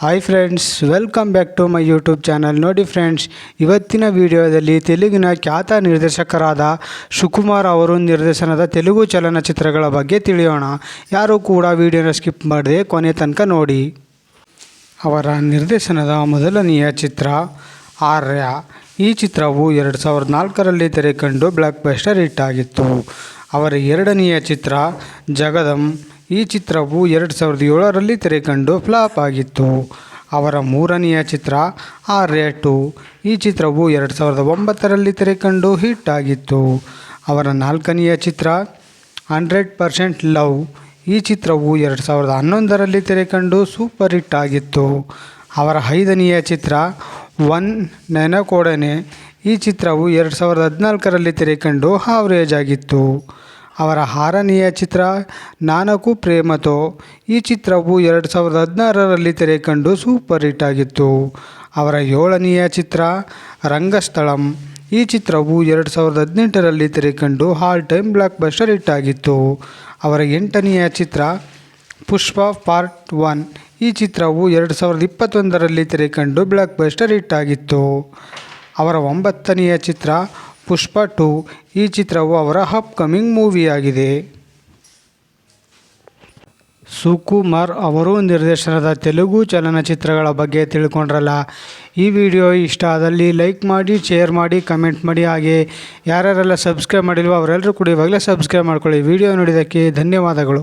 Hi friends welcome back to my YouTube channel ನೋಡಿ friends ಇವತ್ತಿನ ವಿಡಿಯೋದಲ್ಲಿ ತೆಲುಗಿನ ಖ್ಯಾತ ನಿರ್ದೇಶಕರಾದ ಸುಕುಮಾರ್ ಅವರು ನಿರ್ದೇಶನದ ತೆಲುಗು ಚಲನಚಿತ್ರಗಳ ಬಗ್ಗೆ ತಿಳಿಯೋಣ. ಯಾರೂ ಕೂಡ ವಿಡಿಯೋನ ಸ್ಕಿಪ್ ಮಾಡದೆ ಕೊನೆ ತನಕ ನೋಡಿ. ಅವರ ನಿರ್ದೇಶನದ ಮೊದಲನೆಯ ಚಿತ್ರ ಆರ್ಯ. ಈ ಚಿತ್ರವು ಎರಡು ಸಾವಿರದ ನಾಲ್ಕರಲ್ಲಿ ತೆರೆಕಂಡು ಬ್ಲಾಕ್ ಬಸ್ಟರ್ ಹಿಟ್ ಆಗಿತ್ತು. ಅವರ ಎರಡನೆಯ ಚಿತ್ರ ಜಗದಂ ಈ ಚಿತ್ರವು ಎರಡು ಸಾವಿರದ ಏಳರಲ್ಲಿ ತೆರೆಕಂಡು ಫ್ಲಾಪ್ ಆಗಿತ್ತು. ಅವರ ಮೂರನೆಯ ಚಿತ್ರ, ಆ ಟು. ಈ ಚಿತ್ರವು ಎರಡು ಸಾವಿರದ ಒಂಬತ್ತರಲ್ಲಿ ತೆರೆಕಂಡು ಹಿಟ್ ಆಗಿತ್ತು. ಅವರ ನಾಲ್ಕನೆಯ ಚಿತ್ರ, ಹಂಡ್ರೆಡ್ ಪರ್ಸೆಂಟ್ ಲವ್. ಈ ಚಿತ್ರವು ಎರಡು ಸಾವಿರದ ಹನ್ನೊಂದರಲ್ಲಿ ತೆರೆಕಂಡು ಸೂಪರ್ ಹಿಟ್ ಆಗಿತ್ತು. ಅವರ ಐದನೆಯ ಚಿತ್ರ, ಒನ್ ನೆನಕೊಡನೆ. ಈ ಚಿತ್ರವು ಎರಡು ಸಾವಿರದ ಹದಿನಾಲ್ಕರಲ್ಲಿ ತೆರೆಕಂಡು ಹಾವ್ರೇಜ್ ಆಗಿತ್ತು. ಅವರ ಆರನೆಯ ಚಿತ್ರ ನಾನಕು ಪ್ರೇಮತೋ. ಈ ಚಿತ್ರವು ಎರಡು ಸಾವಿರದ ಹದಿನಾರರಲ್ಲಿ ತೆರೆಕಂಡು ಸೂಪರ್ ಹಿಟ್ ಆಗಿತ್ತು. ಅವರ ಏಳನೆಯ ಚಿತ್ರ ರಂಗಸ್ಥಳಂ. ಈ ಚಿತ್ರವು ಎರಡು ಸಾವಿರದ ಹದಿನೆಂಟರಲ್ಲಿ ತೆರೆಕಂಡು all time blockbuster hit ಆಗಿತ್ತು. ಅವರ ಎಂಟನೆಯ ಚಿತ್ರ ಪುಷ್ಪ ಪಾರ್ಟ್ ಒನ್ ಈ ಚಿತ್ರವು ಎರಡು ಸಾವಿರದ ಇಪ್ಪತ್ತೊಂದರಲ್ಲಿ ತೆರೆಕಂಡು ಬ್ಲಾಕ್ ಬಸ್ಟರ್ ಹಿಟ್ ಆಗಿತ್ತು. ಅವರ ಒಂಬತ್ತನೆಯ ಚಿತ್ರ ಪುಷ್ಪ ಟು ಈ ಚಿತ್ರವು ಅವರ ಅಪ್ಕಮಿಂಗ್ ಮೂವಿಯಾಗಿದೆ ಸುಕುಮಾರ್ ಅವರು ನಿರ್ದೇಶನದ ತೆಲುಗು ಚಲನಚಿತ್ರಗಳ ಬಗ್ಗೆ ತಿಳ್ಕೊಂಡ್ರಲ್ಲ. ಈ ವಿಡಿಯೋ ಇಷ್ಟ ಆದಲ್ಲಿ ಲೈಕ್ ಮಾಡಿ ಶೇರ್ ಮಾಡಿ ಕಮೆಂಟ್ ಮಾಡಿ, ಹಾಗೆ ಯಾರ್ಯಾರೆಲ್ಲ ಸಬ್ಸ್ಕ್ರೈಬ್ ಮಾಡಿಲ್ವೋ ಅವರೆಲ್ಲರೂ ಕೂಡ ಇವಾಗಲೇ ಸಬ್ಸ್ಕ್ರೈಬ್ ಮಾಡ್ಕೊಳ್ಳಿ. ವಿಡಿಯೋ ನೋಡಿದ್ದಕ್ಕೆ ಧನ್ಯವಾದಗಳು.